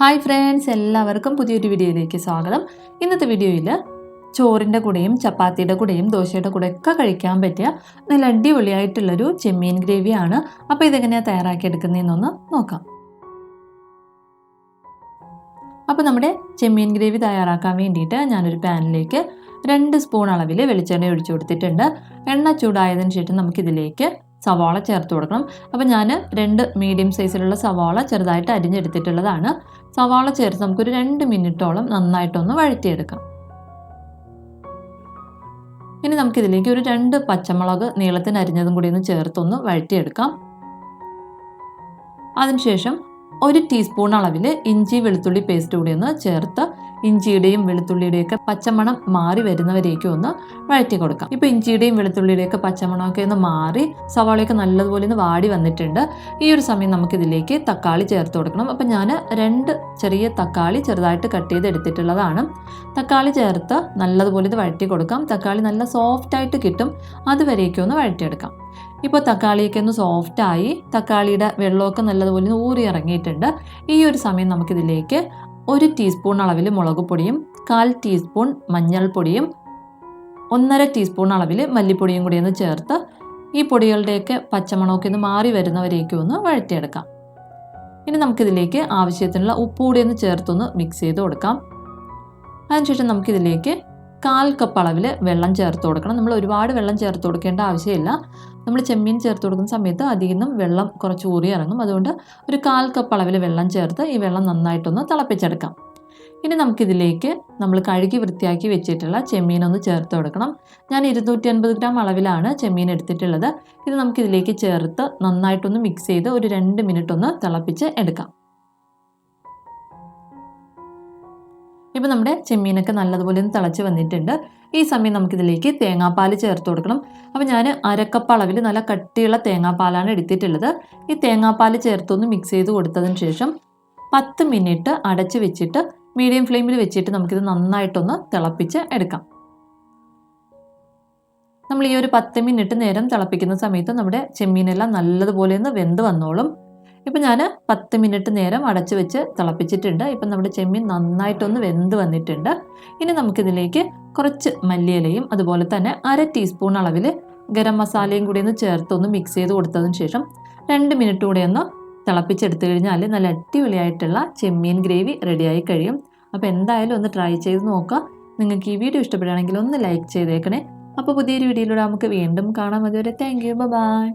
Hi friends എല്ലാവർക്കും പുതിയൊരു വീഡിയോയിലേക്ക് സ്വാഗതം. ഇന്നത്തെ വീഡിയോയിൽ ചോറിന്റെ കൂടെയും ചപ്പാത്തിയുടെ കൂടെയും ദോശയുടെ കൂടെ ഒക്കെ കഴിക്കാൻ പറ്റിയ നല്ല അടിപൊളിയായിട്ടുള്ളൊരു ചെമ്മീൻ ഗ്രേവിയാണ്. അപ്പോൾ ഇതെങ്ങനെയാണ് തയ്യാറാക്കിയെടുക്കുന്നതെന്നൊന്ന് നോക്കാം. അപ്പോൾ നമ്മുടെ ചെമ്മീൻ ഗ്രേവി തയ്യാറാക്കാൻ വേണ്ടിയിട്ട് ഞാനൊരു പാനിലേക്ക് രണ്ട് സ്പൂൺ അളവിൽ വെളിച്ചെണ്ണ ഒഴിച്ചു കൊടുത്തിട്ടുണ്ട്. എണ്ണ ചൂടായതിനു ശേഷം നമുക്കിതിലേക്ക് സവാള ചേർത്ത് കൊടുക്കണം. അപ്പോൾ ഞാൻ രണ്ട് മീഡിയം സൈസിലുള്ള സവാള ചെറുതായിട്ട് അരിഞ്ഞെടുത്തിട്ടുള്ളതാണ്. സവാള ചേർത്ത് നമുക്കൊരു രണ്ട് മിനിറ്റോളം നന്നായിട്ടൊന്ന് വഴറ്റിയെടുക്കാം. ഇനി നമുക്കിതിലേക്ക് ഒരു രണ്ട് പച്ചമുളക് നീളത്തിന് അരിഞ്ഞതും കൂടി ഒന്ന് ചേർത്തൊന്ന് വഴറ്റിയെടുക്കാം. അതിനുശേഷം ഒരു ടീസ്പൂൺ അളവിൽ ഇഞ്ചി വെളുത്തുള്ളി പേസ്റ്റ് കൂടി ഒന്ന് ചേർത്ത് ഇഞ്ചിയുടെയും വെളുത്തുള്ളിയുടെയും ഒക്കെ പച്ചമണം മാറി വരുന്നവരേക്കും ഒന്ന് വഴറ്റി കൊടുക്കാം. ഇപ്പൊ ഇഞ്ചിയുടെയും വെളുത്തുള്ളിയുടെയൊക്കെ പച്ചമണമൊക്കെ ഒന്ന് മാറി സവാളയൊക്കെ നല്ലതുപോലെ ഒന്ന് വാടി വന്നിട്ടുണ്ട്. ഈ ഒരു സമയം നമുക്ക് ഇതിലേക്ക് തക്കാളി ചേർത്ത് കൊടുക്കണം. അപ്പം ഞാൻ രണ്ട് ചെറിയ തക്കാളി ചെറുതായിട്ട് കട്ട് ചെയ്ത് എടുത്തിട്ടുള്ളതാണ്. തക്കാളി ചേർത്ത് നല്ലതുപോലെ ഇത് വഴറ്റി കൊടുക്കാം. തക്കാളി നല്ല സോഫ്റ്റ് ആയിട്ട് കിട്ടും. അതുവരേക്കും ഒന്ന് വഴറ്റിയെടുക്കാം. ഇപ്പോൾ തക്കാളിയൊക്കെ ഒന്ന് സോഫ്റ്റായി തക്കാളിയുടെ വെള്ളമൊക്കെ നല്ലതുപോലെ ഊറി ഇറങ്ങിയിട്ടുണ്ട്. ഈ ഒരു സമയം നമുക്കിതിലേക്ക് ഒരു ടീസ്പൂൺ അളവിൽ മുളക് പൊടിയും കാൽ ടീസ്പൂൺ മഞ്ഞൾപ്പൊടിയും ഒന്നര ടീസ്പൂൺ അളവിൽ മല്ലിപ്പൊടിയും കൂടി ഒന്ന് ചേർത്ത് ഈ പൊടികളുടെയൊക്കെ പച്ചമണമൊക്കെ ഒന്ന് മാറി വരുന്നവരേക്കും ഒന്ന് വഴറ്റിയെടുക്കാം. ഇനി നമുക്കിതിലേക്ക് ആവശ്യത്തിനുള്ള ഉപ്പ് കൂടി ഒന്ന് ചേർത്തൊന്ന് മിക്സ് ചെയ്ത് കൊടുക്കാം. അതിനുശേഷം നമുക്കിതിലേക്ക് കാൽ കപ്പ് അളവിൽ വെള്ളം ചേർത്ത് കൊടുക്കണം. നമ്മൾ ഒരുപാട് വെള്ളം ചേർത്ത് കൊടുക്കേണ്ട ആവശ്യമില്ല. നമ്മൾ ചെമ്മീൻ ചേർത്ത് കൊടുക്കുന്ന സമയത്ത് അധികം വെള്ളം കുറച്ച് ഊറി ഇറങ്ങും. അതുകൊണ്ട് ഒരു കാൽ കപ്പ് അളവിൽ വെള്ളം ചേർത്ത് ഈ വെള്ളം നന്നായിട്ടൊന്ന് തിളപ്പിച്ചെടുക്കാം. ഇനി നമുക്കിതിലേക്ക് നമ്മൾ കഴുകി വൃത്തിയാക്കി വെച്ചിട്ടുള്ള ചെമ്മീൻ ഒന്ന് ചേർത്ത് കൊടുക്കണം. ഞാൻ ഇരുന്നൂറ്റി അൻപത് ഗ്രാം അളവിലാണ് ചെമ്മീൻ എടുത്തിട്ടുള്ളത്. ഇത് നമുക്കിതിലേക്ക് ചേർത്ത് നന്നായിട്ടൊന്ന് മിക്സ് ചെയ്ത് ഒരു രണ്ട് മിനിറ്റ് ഒന്ന് തിളപ്പിച്ച് എടുക്കാം. ഇപ്പോൾ നമ്മുടെ ചെമ്മീനൊക്കെ നല്ലതുപോലെ ഒന്ന് തിളച്ച് വന്നിട്ടുണ്ട്. ഈ സമയം നമുക്കിതിലേക്ക് തേങ്ങാപ്പാൽ ചേർത്ത് കൊടുക്കണം. അപ്പോൾ ഞാൻ അരക്കപ്പ് അളവിൽ നല്ല കട്ടിയുള്ള തേങ്ങാപ്പാലാണ് എടുത്തിട്ടുള്ളത്. ഈ തേങ്ങാപ്പാൽ ചേർത്തൊന്ന് മിക്സ് ചെയ്ത് കൊടുത്തതിന് ശേഷം പത്ത് മിനിറ്റ് അടച്ച് വെച്ചിട്ട് മീഡിയം ഫ്ലെയിമിൽ വെച്ചിട്ട് നമുക്കിത് നന്നായിട്ടൊന്ന് തിളപ്പിച്ച് എടുക്കാം. നമ്മൾ ഈ ഒരു പത്ത് മിനിറ്റ് നേരം തിളപ്പിക്കുന്ന സമയത്ത് നമ്മുടെ ചെമ്മീനെല്ലാം നല്ലതുപോലെ ഒന്ന് വെന്ത് വന്നോളും. ഇപ്പം ഞാൻ പത്ത് മിനിറ്റ് നേരം അടച്ചു വെച്ച് തിളപ്പിച്ചിട്ടുണ്ട്. ഇപ്പം നമ്മുടെ ചെമ്മീൻ നന്നായിട്ടൊന്ന് വെന്ത് വന്നിട്ടുണ്ട്. ഇനി നമുക്കിതിലേക്ക് കുറച്ച് മല്ലിയിലയും അതുപോലെ തന്നെ അര ടീസ്പൂൺ അളവിൽ ഗരം മസാലയും കൂടി ഒന്ന് ചേർത്തൊന്ന് മിക്സ് ചെയ്ത് കൊടുത്തതിന് ശേഷം രണ്ട് മിനിറ്റ് കൂടെ ഒന്ന് തിളപ്പിച്ചെടുത്തു കഴിഞ്ഞാൽ നല്ല അടിപൊളിയായിട്ടുള്ള ചെമ്മീൻ ഗ്രേവി റെഡിയായി കഴിയും. അപ്പോൾ എന്തായാലും ഒന്ന് ട്രൈ ചെയ്ത് നോക്കുക. നിങ്ങൾക്ക് ഈ വീഡിയോ ഇഷ്ടപ്പെടുകയാണെങ്കിൽ ഒന്ന് ലൈക്ക് ചെയ്തേക്കണേ. അപ്പോൾ പുതിയൊരു വീഡിയോയിലൂടെ നമുക്ക് വീണ്ടും കാണാം. അതുവരെ താങ്ക് യു ബൈ